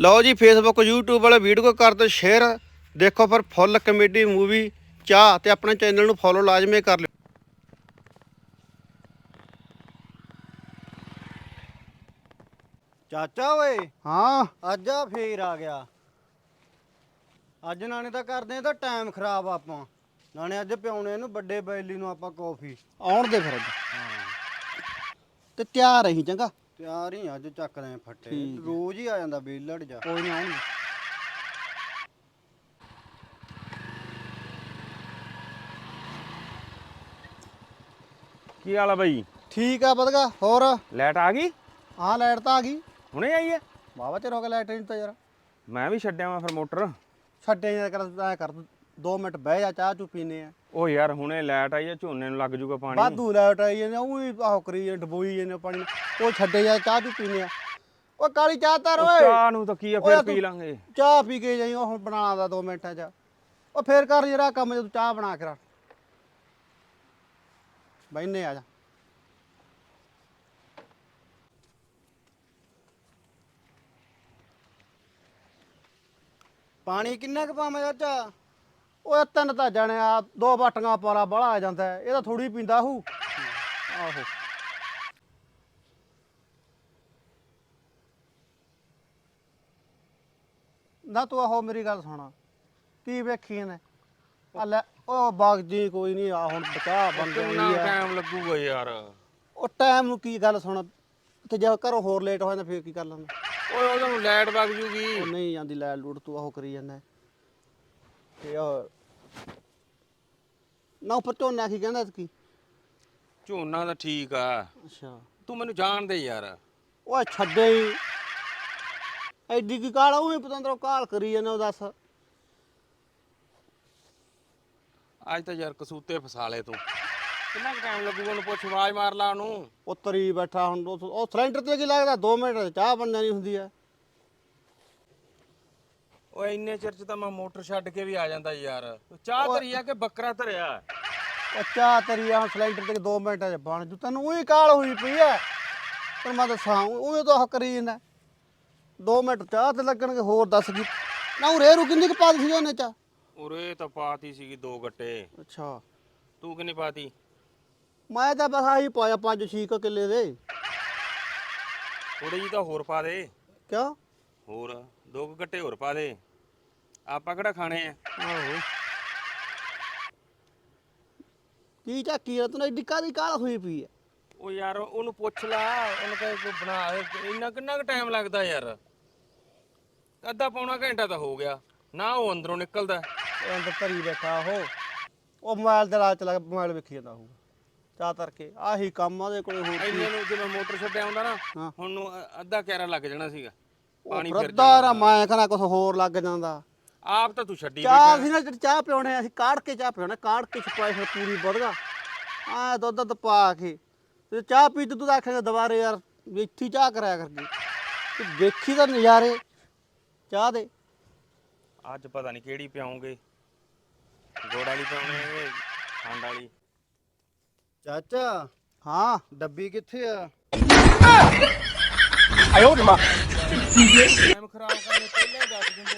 ਲਓ ਜੀ Facebook YouTube ਵਾਲੇ ਵੀਡੀਓ ਕਰ ਦਿਓ ਸ਼ੇਅਰ ਦੇਖੋ ਫਿਰ ਫੁੱਲ ਕਮੇਡੀ ਮੂਵੀ ਚਾਹ ਤੇ ਆਪਣੇ ਚੈਨਲ ਨੂੰ ਫੋਲੋ ਲਾਜ਼ਮੀ ਕਰ ਲਿਓ। ਚਾਚਾ ਓਏ ਹਾਂ। ਅੱਜ ਆ ਫੇਰ ਆ ਗਿਆ। ਅੱਜ ਨਾਲੇ ਤਾਂ ਕਰਦੇ ਆ ਤਾਂ ਟਾਈਮ ਖਰਾਬ ਆਪਾਂ। ਨਾਲੇ ਅੱਜ ਪਿਉਣੇ ਨੂੰ ਵੱਡੇ ਬੈਲੀ ਨੂੰ ਆਪਾਂ ਕੌਫੀ ਆਉਣ ਦੇ ਫਿਰ ਅੱਜ। ਤੇ ਤਿਆਰ ਰਹੀ ਚੰਗਾ। ਤਿਆਰ ਹੀ ਆ, ਅੱਜ ਚੱਕਦੇ ਆ ਫੱਟੇ। ਠੀਕ। ਰੋਜ਼ ਹੀ ਆ ਜਾਂਦਾ ਬੇਲੜ ਜਾ। ਕੋਈ ਨਾ ਆਉਣ। ਕੀ ਹਾਲ ਆ ਬਾਈ? ਠੀਕ ਆ ਵਧਗਾ ਹੋਰ? ਲਾਈਟ ਆ ਗਈ? ਹਾਂ ਲਾਈਟ ਤਾਂ ਆ ਗਈ। ਹੁਣੇ ਆਈ ਹੈ ਬਾਬਾ ਚਿਰ ਹੋ ਗਿਆ ਲਾਈਟ ਨਹੀਂ ਤਾਂ ਯਾਰ। ਮੈਂ ਵੀ ਛੱਡਿਆ ਵਾਂ ਫਿਰ ਮੋਟਰ। ਛੱਡੇ ਜਾਂ ਕਰ ਐ ਕਰ। 2 ਮਿੰਟ ਬਹਿ ਜਾ ਚਾਹ ਚੂ ਪੀਨੇ ਆ। ਉਹ ਯਾਰ ਹੁਣੇ ਲਾਈਟ ਆਈ ਹੈ ਝੋਨੇ ਨੂੰ ਲੱਗ ਜੂਗਾ ਪਾਣੀ। ਵਾਧੂ ਲਾਈਟ ਆਈ ਜਾਂਦੇ ਉਹ ਵੀ ਆਹ ਕਰੀ ਜਾਂਦੇ ਡਬੋਈ ਜਾਂਦੇ ਪਾਣੀ ਨਾਲ। ਉਹ ਛੱਡੇ ਜਾ ਚਾਹ ਚੂ ਪੀਨੇ ਆ। ਓ ਕਾਲੀ ਚਾਹ ਤਰ ਉਹ ਓਏ। ਚਾਹ ਨੂੰ ਤਾਂ ਕੀ ਆ ਓਏ ਫਿਰ ਤੂੰ- ਪੀ ਲਾਂਗੇ। ਚਾਹ ਪੀ ਕੇ ਜਾਈ ਉਹ ਹੁਣ ਬਣਾ ਦਾ 2 ਮਿੰਟਾਂ ਚ। ਉਹ ਫੇਰ ਕਰ ਜਰਾ ਕੰਮ ਜਦੋਂ ਚਾਹ ਬਣਾ ਕੇ ਰੱਖ। ਬੈਨੇ ਆ ਜਾ। ਪਾਣੀ ਕਿੰਨਾ ਕੁ ਪਾਵਾਂ ਚਾਚਾ ਓਏ ਤਿੰਨ ਤਾਂ ਜਾਣੇ ਆ ਦੋ ਬਾਟੀਆਂ ਪਾਰਾ ਬੜਾ ਆ ਜਾਂਦਾ ਹੈ। ਇਹ ਤਾਂ ਥੋੜੀ ਪੀਂਦਾ ਹੂ। ਆਹੋ। ਨਾ ਤੂੰ ਆਹੋ ਮੇਰੀ ਗੱਲ ਸੁਣਾ ਕੀ ਵੇਖੀ ਨੇ ਆ ਲੈ ਉਹ ਬਾਗ ਜੀ ਕੋਈ ਨਹੀਂ ਆ ਹੁਣ ਬਚਾ ਬੰਦੇ ਕਿੰਨਾ ਹੋਈ ਆ। ਟਾਈਮ ਲੱਗੂਗਾ ਯਾਰ। ਉਹ ਟਾਈਮ ਨੂੰ ਕੀ ਗੱਲ ਸੁਣ ਤੇ ਜੇ ਘਰੋਂ ਹੋਰ ਲੇਟ ਹੋ ਜਾਂਦਾ ਫੇਰ ਕੀ ਕਰ ਲੈਂਦਾ? ਓਏ ਉਹਦਾ ਨੂੰ ਲਾਈਟ ਵਗ ਜੂਗੀ। ਉਹ ਨਹੀਂ ਜਾਂਦੀ ਲੈ ਲੂਟ ਤੂੰ ਆਹੋ ਕਰੀ ਜਾਂਦਾ। ਤੇ ਉਹ ਨਾ ਉੱਪਰ ਝੋਨਾ ਕੀ ਕਹਿੰਦਾ ਕੀ? ਝੋਨਾ ਤਾਂ ਠੀਕ ਆ। ਅੱਛਾ। ਤੂੰ ਮੈਨੂੰ ਜਾਣ ਦੇ ਯਾਰ। ਓਏ ਛੱਡੇ ਹੀ। ਐਡੀ ਕੀ ਕਾਲ ਉਹ ਪਤੰਦਰੋਂ ਕਾਲ ਕਰੀ ਜਾਂਦਾ ਉਹ ਦੱਸ। ਅੱਜ ਤਾਂ ਯਾਰ ਕਸੂਤੇ ਫਸਾ ਲਏ ਤੂੰ। ਕਿੰਨਾ ਟਾਈਮ ਲੱਗੂਗਾ ਉਹਨੂੰ ਪੁੱਛ ਆਵਾਜ਼ ਮਾਰ ਲਾ ਉਹਨੂੰ। ਉਤਰੀ ਬੈਠਾ ਹੁਣ ਉਹ ਉਹ ਸਿਲੰਡਰ ਤੇ ਕੀ ਲੱਗਦਾ? 2 ਮਿੰਟ ਚ ਚਾਹ ਬਣਨੀ ਨਹੀਂ ਹੁੰਦੀ ਆ। ਓਏ ਇੰਨੇ ਚਿਰ ਚ ਤਾਂ ਮੈਂ ਮੋਟਰ ਛੱਡ ਕੇ ਵੀ ਆ ਜਾਂਦਾ ਯਾਰ। ਚਾਹ ਧਰੀਆ ਕਿ ਬੱਕਰਾ ਧਰਿਆ? ਚਾਹ ਤੇਰੀ ਆ ਸਿਲੰਡਰ ਤੇ 2 ਮਿੰਟ ਚ ਬਣ ਜੂ। ਤੈਨੂੰ ਉਹੀ ਕਾਲ ਹੋਈ ਪਈ ਐ। ਪਰ ਮੈਂ ਦੱਸਾਂ ਉਹ ਤਾਂ ਹੱਕ ਕਰੀ ਜਾਂਦਾ। 2 ਮਿੰਟ ਚਾਹ ਤੇ ਲੱਗਣਗੇ ਹੋਰ ਦੱਸ ਕੀ। ਨਾ ਉਹ ਰੇਰੂ ਕਿੰਨੀ ਕੁ ਪਾ ਦਿੱਤੀ ਉਹਨੇ ਚਾਹ? ਉਰੇ ਤਾਂ ਪਾਤੀ ਸੀਗੀ ਦੋ ਗੱਟੇ। ਅੱਛਾ। ਤੂੰ ਕਿੰਨੀ ਪਾਤੀ? ਮੈਂ ਤਾਂ ਬਸ ਆਹੀ ਪਾਇਆ 5 6 ਕਿੱਲੇ ਦੇ। ਥੋੜੀ ਜੀ ਤਾਂ ਹੋਰ ਪਾ ਦੇ। ਕਿਉਂ? ਹੋਰ ਦੋ ਕੁ ਗੱਟੇ ਹੋਰ ਪਾ ਦੇ। ਆਪਾਂ ਕਿਹੜਾ ਖਾਣੇ ਆ? ਆਹੋ। ਕੀ ਝਾਕੀ ਆ ਤੈਨੂੰ ਐਡੀ ਕਾਦੀ ਕਾਲ ਹੋਈ ਪਈ ਐ ਉਹ ਯਾਰ ਉਹਨੂੰ ਪੁੱਛ ਲਾ ਉਹਨੂੰ ਕਹੇ ਕੋਈ ਬਣਾ। ਇੰਨਾ ਕਿੰਨਾ ਕੁ ਟਾਈਮ ਲੱਗਦਾ ਯਾਰ? ਅੱਧਾ ਪੌਣਾ ਘੰਟਾ ਤਾਂ ਹੋ ਗਿਆ ਨਾ ਉਹ ਅੰਦਰੋਂ ਨਿਕਲਦਾ। ਉਹ ਅੰਦਰ ਧਰੀ ਬੈਠਾ ਉਹ। ਉਹ ਮੋਬਾਈਲ ਦੇ ਲਾਲਚ ਲੱਗ ਮੋਬਾਈਲ ਵੇਖੀ ਜਾਂਦਾ ਹੋਊਗਾ। ਚਾਹ ਤਰਕੇ ਆਹੀ ਕੰਮ ਆ ਉਹਦੇ ਕੋਲੇ ਹੋਰ ਕੀ। ਇੰਨੇ ਨੂੰ ਜਿਵੇਂ ਮੋਟਰ ਛੱਡਿਆ ਹੁੰਦਾ ਨਾ ਹਾਂ। ਹੁਣ ਨੂੰ ਅ- ਅੱਧਾ ਕੈਰਾ ਲੱਗ ਜਾਣਾ ਸੀਗਾ। ਪਾਣੀ ਫਿਰ ਬਰਦਾਰ ਮੈਂ ਕਹਿੰਦਾ ਕੁਝ ਹੋਰ ਲੱਗ ਜਾਂਦਾ। ਆਪ ਤਾਂ ਤੂੰ ਛੱਡੀ ਚਾਹ ਬੈਠਾ। ਸੀ ਨਾ ਜਿਹੜੀ ਚਾਹ ਪਿਉਣੇ ਅਸੀਂ ਕਾੜ ਕੇ ਚਾਹ ਪਿਉਣੇ ਕਾੜ ਕੇ ਸਪਾਈਸ ਪੂਰੀ ਵਧਗਾ। ਆ ਦੁੱਧ ਦੁੱਧ ਪਾ ਕੇ। ਤੇ ਚਾਹ ਪੀ ਤੇ ਤੂੰ ਤਾਂ ਆਖੇਗਾ ਦੁਬਾਰੇ ਯਾਰ ਵੀ ਇੱਥੇ ਹੀ ਚਾਹ ਕਰਿਆ ਕਰਦੀ ਤੂੰ ਦੇਖੀ ਤਾਂ ਨਜ਼ਾਰੇ। ਚਾਹ ਦੇ। ਅੱਜ ਪਤਾ ਨਹੀਂ ਕਿਹੜੀ ਪਿਆਉਂਗੇ। ਗੋੜ ਵਾਲੀ ਪਿਆਉਣੇ ਖੰਡ ਵਾਲੀ? ਚਾਚਾ ਹਾਂ। ਡੱਬੀ ਕਿੱਥੇ ਆ? ਟਾਈਮ ਖਰਾਬ ਕਰਨੇ ਪਹਿਲਾਂ ਹੀ ਦੱਸ ਦਿੰਦੇ